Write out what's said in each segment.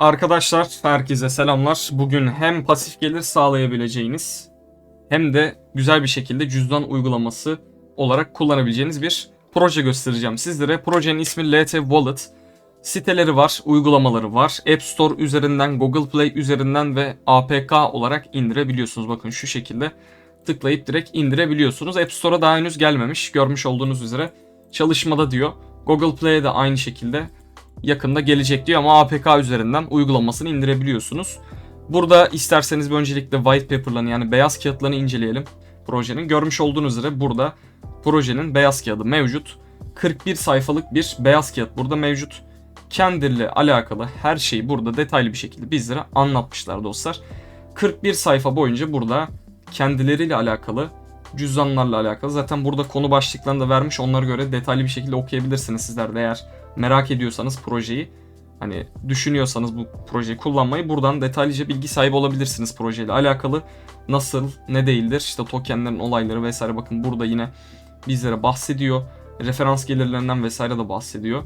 Arkadaşlar herkese selamlar. Bugün hem pasif gelir sağlayabileceğiniz hem de güzel bir şekilde cüzdan uygulaması olarak kullanabileceğiniz bir proje göstereceğim sizlere. Projenin ismi LT Wallet. Siteleri var, uygulamaları var. App Store üzerinden, Google Play üzerinden ve APK olarak indirebiliyorsunuz. Bakın şu şekilde tıklayıp direkt indirebiliyorsunuz. App Store'a daha henüz gelmemiş. Görmüş olduğunuz üzere çalışmada diyor. Google Play'e de aynı şekilde yakında gelecek diyor ama APK üzerinden uygulamasını indirebiliyorsunuz. Burada isterseniz bir öncelikle white paper'larını yani beyaz kağıtlarını inceleyelim projenin. Görmüş olduğunuz üzere burada projenin beyaz kağıdı mevcut. 41 sayfalık bir beyaz kağıt burada mevcut. Kendiyle alakalı her şeyi burada detaylı bir şekilde bizlere anlatmışlar dostlar. 41 sayfa boyunca burada kendileriyle alakalı cüzdanlarla alakalı. Zaten burada konu başlıklarını da vermiş. Onlara göre detaylı bir şekilde okuyabilirsiniz sizler de eğer merak ediyorsanız projeyi. Hani düşünüyorsanız bu projeyi kullanmayı buradan detaylıca bilgi sahibi olabilirsiniz projeyle alakalı. Nasıl, ne değildir, işte tokenlerin olayları vesaire bakın burada yine bizlere bahsediyor. Referans gelirlerinden vesaire de bahsediyor.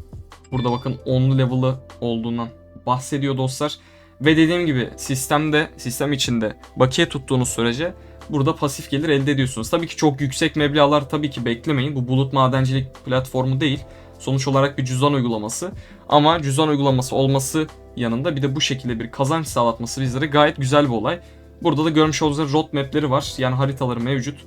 Burada bakın 10'lu level'ı olduğundan bahsediyor dostlar. Ve dediğim gibi sistemde, sistem içinde bakiye tuttuğunuz sürece burada pasif gelir elde ediyorsunuz. Tabii ki çok yüksek meblağlar tabii ki beklemeyin. Bu bulut madencilik platformu değil. Sonuç olarak bir cüzdan uygulaması. Ama cüzdan uygulaması olması yanında bir de bu şekilde bir kazanç sağlatması bizlere gayet güzel bir olay. Burada da görmüş olduğunuz roadmap'leri var. Yani haritaları mevcut.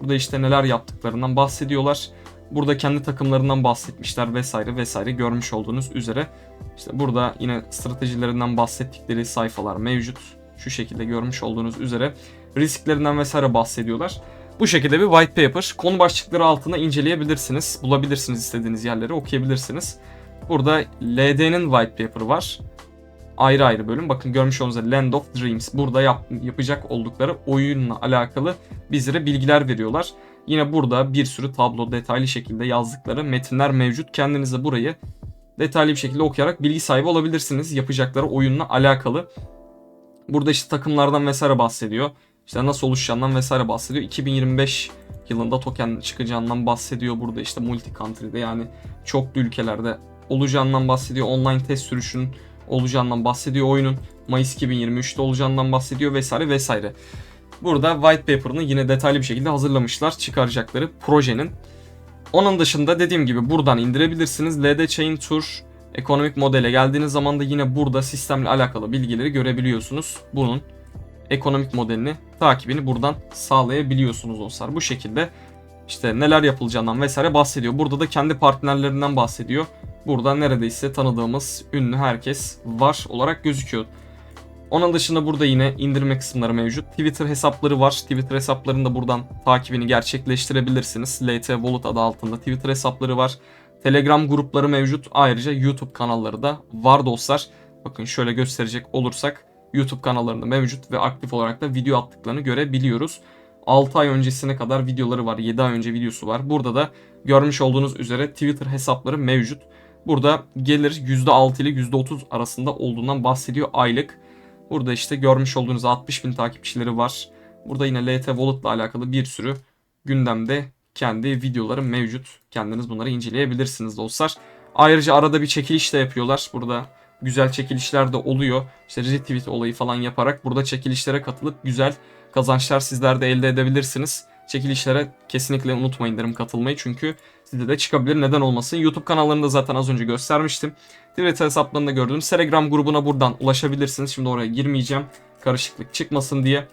Burada işte neler yaptıklarından bahsediyorlar. Burada kendi takımlarından bahsetmişler vesaire vesaire görmüş olduğunuz üzere. İşte burada yine stratejilerinden bahsettikleri sayfalar mevcut. Şu şekilde görmüş olduğunuz üzere risklerinden vesaire bahsediyorlar. Bu şekilde bir white paper. Konu başlıkları altında inceleyebilirsiniz. Bulabilirsiniz istediğiniz yerleri okuyabilirsiniz. Burada LD'nin white paper var. Ayrı ayrı bölüm. Bakın görmüş olduğunuz üzere Land of Dreams. Burada yap, yapacak oldukları oyunla alakalı bizlere bilgiler veriyorlar. Yine burada bir sürü tablo detaylı şekilde yazdıkları metinler mevcut. Kendiniz de burayı detaylı bir şekilde okuyarak bilgi sahibi olabilirsiniz yapacakları oyunla alakalı. Burada işte takımlardan vesaire bahsediyor. İşte nasıl oluşacağından vesaire bahsediyor. 2025 yılında token çıkacağından bahsediyor burada işte multi country'de yani çoklu ülkelerde olacağından bahsediyor. Online test sürüşünün olacağından bahsediyor oyunun. Mayıs 2023'te olacağından bahsediyor vesaire vesaire. Burada white paper'ını yine detaylı bir şekilde hazırlamışlar çıkaracakları projenin. Onun dışında dediğim gibi buradan indirebilirsiniz. LD Chain Tour ekonomik modele geldiğiniz zaman da yine burada sistemle alakalı bilgileri görebiliyorsunuz. Bunun ekonomik modelini takibini buradan sağlayabiliyorsunuz dostlar. Bu şekilde işte neler yapılacağından vesaire bahsediyor. Burada da kendi partnerlerinden bahsediyor. Burada neredeyse tanıdığımız ünlü herkes var olarak gözüküyor. Onun dışında burada yine indirme kısımları mevcut. Twitter hesapları var. Twitter hesaplarını da buradan takibini gerçekleştirebilirsiniz. LT Wallet adı altında Twitter hesapları var. Telegram grupları mevcut. Ayrıca YouTube kanalları da var dostlar. Bakın şöyle gösterecek olursak YouTube kanallarında mevcut ve aktif olarak da video attıklarını görebiliyoruz. 6 ay öncesine kadar videoları var. 7 ay önce videosu var. Burada da görmüş olduğunuz üzere Twitter hesapları mevcut. Burada gelir %6 ile %30 arasında olduğundan bahsediyor aylık. Burada işte görmüş olduğunuz 60 bin takipçileri var. Burada yine LT Wallet ile alakalı bir sürü gündemde kendi videoları mevcut. Kendiniz bunları inceleyebilirsiniz dostlar. Ayrıca arada bir çekiliş de yapıyorlar. Burada güzel çekilişler de oluyor. İşte retweet olayı falan yaparak burada çekilişlere katılıp güzel kazançlar sizler de elde edebilirsiniz. Çekilişlere kesinlikle unutmayın derim katılmayı çünkü size de çıkabilir neden olmasın. YouTube kanallarında zaten az önce göstermiştim. Twitter hesaplarında gördüğünüz Telegram grubuna buradan ulaşabilirsiniz. Şimdi oraya girmeyeceğim karışıklık çıkmasın diye.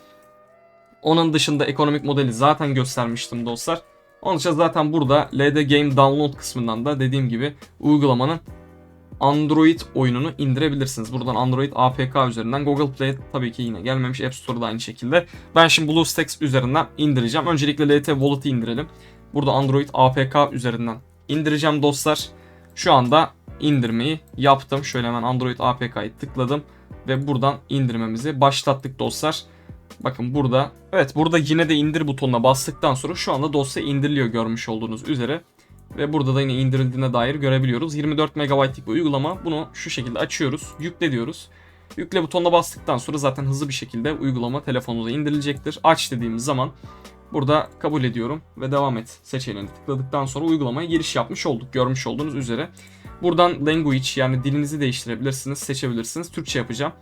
Onun dışında ekonomik modeli zaten göstermiştim dostlar. Onun için zaten burada LD Game Download kısmından da dediğim gibi uygulamanın Android oyununu indirebilirsiniz. Buradan Android APK üzerinden Google Play tabii ki yine gelmemiş. App Store'da aynı şekilde. Ben şimdi BlueStacks üzerinden indireceğim. Öncelikle LT Wallet'ı indirelim. Burada Android APK üzerinden indireceğim dostlar. Şu anda indirmeyi yaptım. Şöyle hemen Android APK'yı tıkladım ve buradan indirmemizi başlattık dostlar. Bakın burada evet burada yine de indir butonuna bastıktan sonra şu anda dosya indiriliyor görmüş olduğunuz üzere. Ve burada da yine indirildiğine dair görebiliyoruz. 24 MB'lik bir uygulama. Bunu şu şekilde açıyoruz. Yükle diyoruz. Yükle butonuna bastıktan sonra zaten hızlı bir şekilde uygulama telefonunuza indirilecektir. Aç dediğimiz zaman burada kabul ediyorum ve devam et seçeneğini tıkladıktan sonra uygulamaya giriş yapmış olduk. Görmüş olduğunuz üzere. Buradan language yani dilinizi değiştirebilirsiniz, seçebilirsiniz. Türkçe yapacağım.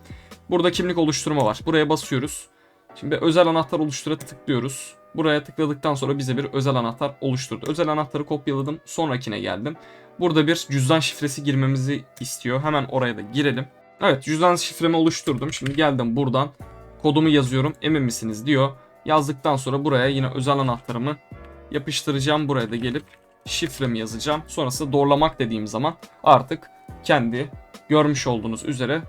Burada kimlik oluşturma var. Buraya basıyoruz. Şimdi özel anahtar oluştura tıklıyoruz. Buraya tıkladıktan sonra bize bir özel anahtar oluşturdu. Özel anahtarı kopyaladım. Sonrakine geldim. Burada bir cüzdan şifresi girmemizi istiyor. Hemen oraya da girelim. Evet cüzdan şifremi oluşturdum. Şimdi geldim buradan kodumu yazıyorum. Emin misiniz diyor. Yazdıktan sonra buraya yine özel anahtarımı yapıştıracağım. Buraya da gelip şifremi yazacağım. Sonrasında doğrulamak dediğim zaman artık kendi görmüş olduğunuz üzere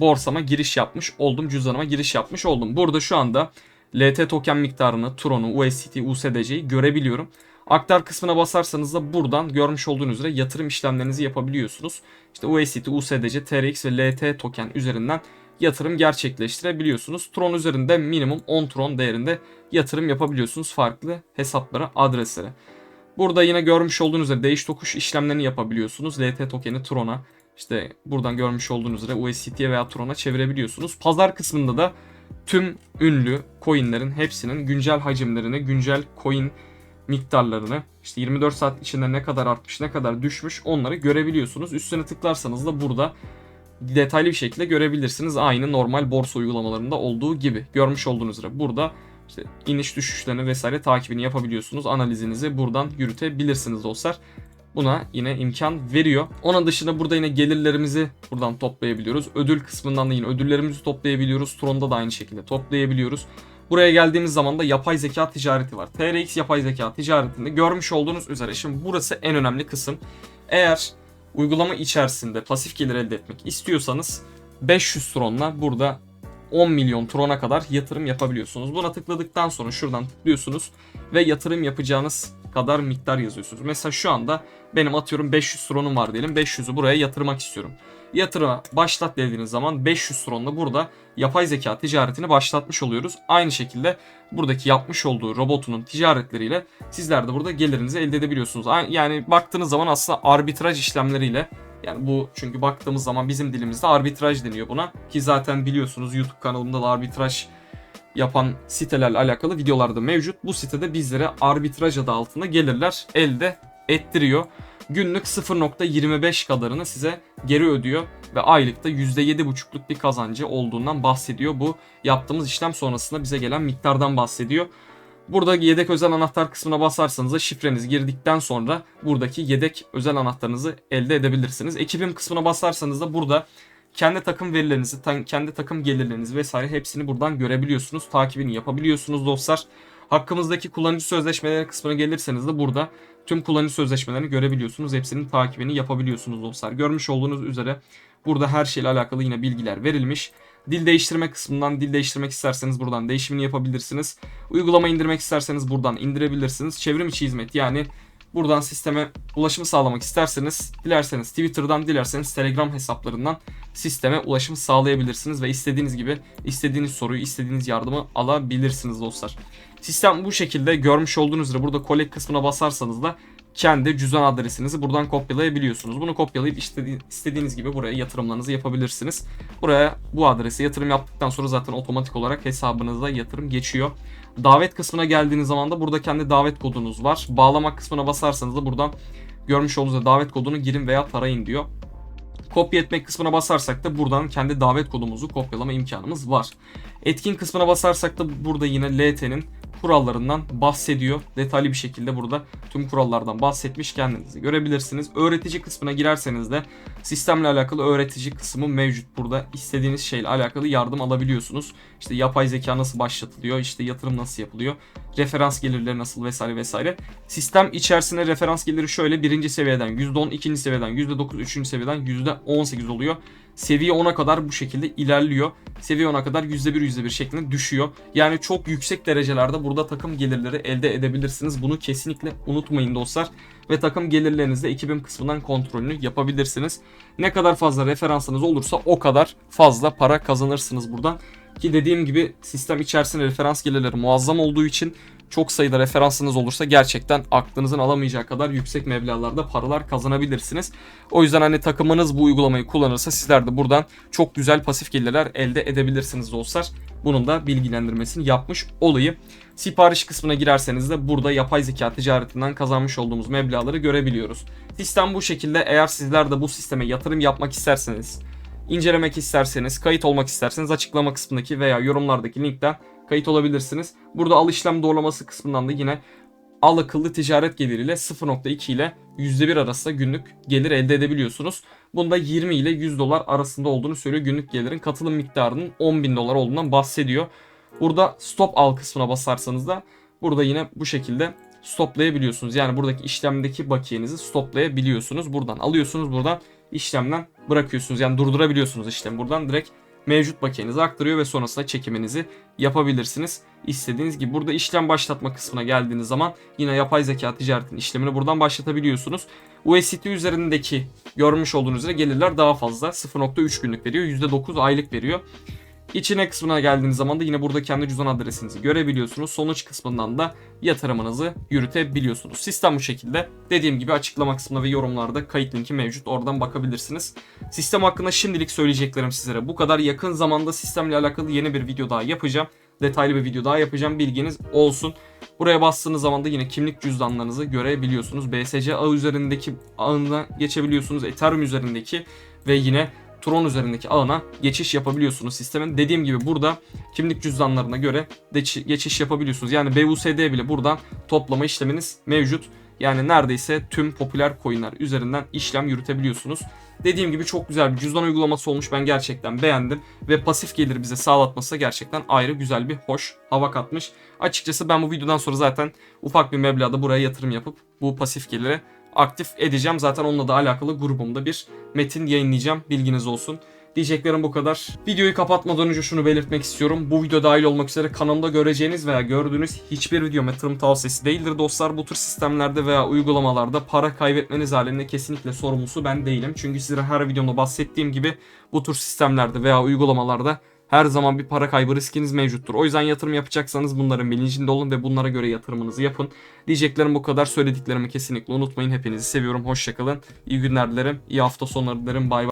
borsama giriş yapmış oldum. Cüzdanıma giriş yapmış oldum. Burada şu anda LT token miktarını, Tron'u, USDT, USDC'yi görebiliyorum. Aktar kısmına basarsanız da buradan görmüş olduğunuz üzere yatırım işlemlerinizi yapabiliyorsunuz. İşte USDT, USDC, TRX ve LT token üzerinden yatırım gerçekleştirebiliyorsunuz. Tron üzerinde minimum 10 Tron değerinde yatırım yapabiliyorsunuz farklı hesaplara, adreslere. Burada yine görmüş olduğunuz üzere değiş tokuş işlemlerini yapabiliyorsunuz. LT tokeni Tron'a işte buradan görmüş olduğunuz üzere USDT'ye veya Tron'a çevirebiliyorsunuz. Pazar kısmında da tüm ünlü coinlerin hepsinin güncel hacimlerini, güncel coin miktarlarını işte 24 saat içinde ne kadar artmış ne kadar düşmüş onları görebiliyorsunuz. Üstüne tıklarsanız da burada detaylı bir şekilde görebilirsiniz. Aynı normal borsa uygulamalarında olduğu gibi. Görmüş olduğunuz üzere burada işte iniş düşüşlerini vesaire takibini yapabiliyorsunuz. Analizinizi buradan yürütebilirsiniz dostlar. Buna yine imkan veriyor. Onun dışında burada yine gelirlerimizi buradan toplayabiliyoruz. Ödül kısmından da yine ödüllerimizi toplayabiliyoruz. Tron'da da aynı şekilde toplayabiliyoruz. Buraya geldiğimiz zaman da yapay zeka ticareti var. TRX yapay zeka ticaretinde görmüş olduğunuz üzere şimdi burası en önemli kısım. Eğer uygulama içerisinde pasif gelir elde etmek istiyorsanız 500 Tron'la burada 10 milyon Tron'a kadar yatırım yapabiliyorsunuz. Buna tıkladıktan sonra şuradan tıklıyorsunuz ve yatırım yapacağınız kadar miktar yazıyorsunuz. Mesela şu anda benim atıyorum 500 Tron'um var diyelim. 500'ü buraya yatırmak istiyorum. Yatırıma başlat dediğiniz zaman 500 Tron'la burada yapay zeka ticaretini başlatmış oluyoruz. Aynı şekilde buradaki yapmış olduğu robotunun ticaretleriyle sizler de burada gelirinizi elde edebiliyorsunuz. Yani baktığınız zaman aslında arbitraj işlemleriyle yani bu çünkü baktığımız zaman bizim dilimizde arbitraj deniyor buna. Ki zaten biliyorsunuz YouTube kanalımda da arbitraj yapan sitelerle alakalı videolar da mevcut. Bu sitede bizlere arbitraj adı altında gelirler elde ettiriyor. Günlük 0.25 kadarını size geri ödüyor ve aylıkta %7.5'luk bir kazancı olduğundan bahsediyor. Bu yaptığımız işlem sonrasında bize gelen miktardan bahsediyor. Burada yedek özel anahtar kısmına basarsanız da şifrenizi girdikten sonra buradaki yedek özel anahtarınızı elde edebilirsiniz. Ekibim kısmına basarsanız da burada kendi takım verilerinizi, kendi takım gelirlerinizi vesaire hepsini buradan görebiliyorsunuz. Takibini yapabiliyorsunuz dostlar. Hakkımızdaki kullanıcı sözleşmeleri kısmına gelirseniz de burada tüm kullanıcı sözleşmelerini görebiliyorsunuz. Hepsinin takibini yapabiliyorsunuz dostlar. Görmüş olduğunuz üzere burada her şeyle alakalı yine bilgiler verilmiş. Dil değiştirme kısmından dil değiştirmek isterseniz buradan değişimini yapabilirsiniz. Uygulama indirmek isterseniz buradan indirebilirsiniz. Çevrim içi hizmet yani buradan sisteme ulaşımı sağlamak isterseniz dilerseniz Twitter'dan dilerseniz Telegram hesaplarından sisteme ulaşım sağlayabilirsiniz ve istediğiniz gibi istediğiniz soruyu istediğiniz yardımı alabilirsiniz dostlar. Sistem bu şekilde görmüş olduğunuz üzere burada collect kısmına basarsanız da kendi cüzdan adresinizi buradan kopyalayabiliyorsunuz. Bunu kopyalayıp istedi istediğiniz gibi buraya yatırımlarınızı yapabilirsiniz. Buraya bu adrese yatırım yaptıktan sonra zaten otomatik olarak hesabınıza yatırım geçiyor. Davet kısmına geldiğiniz zaman da burada kendi davet kodunuz var. Bağlamak kısmına basarsanız da buradan görmüş olduğunuz davet kodunu girin veya tarayın diyor. Kopya etmek kısmına basarsak da buradan kendi davet kodumuzu kopyalama imkanımız var. Etkin kısmına basarsak da burada yine LT'nin kurallarından bahsediyor. Detaylı bir şekilde burada tüm kurallardan bahsetmiş kendinizi görebilirsiniz. Öğretici kısmına girerseniz de sistemle alakalı öğretici kısmı mevcut burada. İstediğiniz şeyle alakalı yardım alabiliyorsunuz. İşte yapay zeka nasıl başlatılıyor, işte yatırım nasıl yapılıyor, referans gelirleri nasıl vesaire vesaire. Sistem içerisinde referans geliri şöyle birinci seviyeden %10, ikinci seviyeden %9, üçüncü seviyeden %18 oluyor. Seviye 10'a kadar bu şekilde ilerliyor. Seviye 10'a kadar %1 %1 şeklinde düşüyor. Yani çok yüksek derecelerde burada takım gelirleri elde edebilirsiniz. Bunu kesinlikle unutmayın dostlar. Ve takım gelirlerinizde ekibim kısmından kontrolünü yapabilirsiniz. Ne kadar fazla referansınız olursa o kadar fazla para kazanırsınız buradan. Ki dediğim gibi sistem içerisinde referans gelirleri muazzam olduğu için çok sayıda referansınız olursa gerçekten aklınızın alamayacağı kadar yüksek meblağlarda paralar kazanabilirsiniz. O yüzden hani takımınız bu uygulamayı kullanırsa sizler de buradan çok güzel pasif gelirler elde edebilirsiniz dostlar. Bunun da bilgilendirmesini yapmış olayım. Sipariş kısmına girerseniz de burada yapay zeka ticaretinden kazanmış olduğumuz meblağları görebiliyoruz. Sistem bu şekilde eğer sizler de bu sisteme yatırım yapmak isterseniz, incelemek isterseniz, kayıt olmak isterseniz açıklama kısmındaki veya yorumlardaki linkten kayıt olabilirsiniz. Burada al işlem doğrulaması kısmından da yine al akıllı ticaret geliriyle 0.2 ile %1 arasında günlük gelir elde edebiliyorsunuz. Bunda 20 ile 100 dolar arasında olduğunu söylüyor günlük gelirin. Katılım miktarının 10 bin dolar olduğundan bahsediyor. Burada stop al kısmına basarsanız da burada yine bu şekilde stoplayabiliyorsunuz. Yani buradaki işlemdeki bakiyenizi stoplayabiliyorsunuz. Buradan alıyorsunuz buradan işlemden bırakıyorsunuz. Yani durdurabiliyorsunuz işlemi buradan direkt mevcut bakiyenizi aktarıyor ve sonrasında çekiminizi yapabilirsiniz. İstediğiniz gibi burada işlem başlatma kısmına geldiğiniz zaman yine yapay zeka ticaretinin işlemini buradan başlatabiliyorsunuz. USDT üzerindeki görmüş olduğunuz üzere gelirler daha fazla. 0.3 günlük veriyor. %9 aylık veriyor. İçine kısmına geldiğiniz zaman da yine burada kendi cüzdan adresinizi görebiliyorsunuz. Sonuç kısmından da yatırımınızı yürütebiliyorsunuz. Sistem bu şekilde. Dediğim gibi açıklama kısmında ve yorumlarda kayıt linki mevcut. Oradan bakabilirsiniz. Sistem hakkında şimdilik söyleyeceklerim sizlere bu kadar. Yakın zamanda sistemle alakalı yeni bir video daha yapacağım. Detaylı bir video daha yapacağım. Bilginiz olsun. Buraya bastığınız zaman da yine kimlik cüzdanlarınızı görebiliyorsunuz. BSC ağ üzerindeki ağına geçebiliyorsunuz. Ethereum üzerindeki ve yine Tron üzerindeki ağına geçiş yapabiliyorsunuz sistemin. Dediğim gibi burada kimlik cüzdanlarına göre geçiş yapabiliyorsunuz. Yani BUSD bile buradan toplama işleminiz mevcut. Yani neredeyse tüm popüler coinler üzerinden işlem yürütebiliyorsunuz. Dediğim gibi çok güzel bir cüzdan uygulaması olmuş. Ben gerçekten beğendim. Ve pasif gelir bize sağlatması gerçekten ayrı güzel bir hoş hava katmış. Açıkçası ben bu videodan sonra zaten ufak bir meblağda buraya yatırım yapıp bu pasif geliri aktif edeceğim. Zaten onunla da alakalı grubumda bir metin yayınlayacağım. Bilginiz olsun. Diyeceklerim bu kadar. Videoyu kapatmadan önce şunu belirtmek istiyorum. Bu video dahil olmak üzere kanalımda göreceğiniz veya gördüğünüz hiçbir video yatırım tavsiyesi değildir dostlar. Bu tür sistemlerde veya uygulamalarda para kaybetmeniz halinde kesinlikle sorumlusu ben değilim. Çünkü sizlere her videomda bahsettiğim gibi bu tür sistemlerde veya uygulamalarda her zaman bir para kaybı riskiniz mevcuttur. O yüzden yatırım yapacaksanız bunların bilincinde olun ve bunlara göre yatırımınızı yapın. Diyeceklerim bu kadar. Söylediklerimi kesinlikle unutmayın. Hepinizi seviyorum. Hoşçakalın. İyi günler dilerim. İyi hafta sonları dilerim. Bay bay.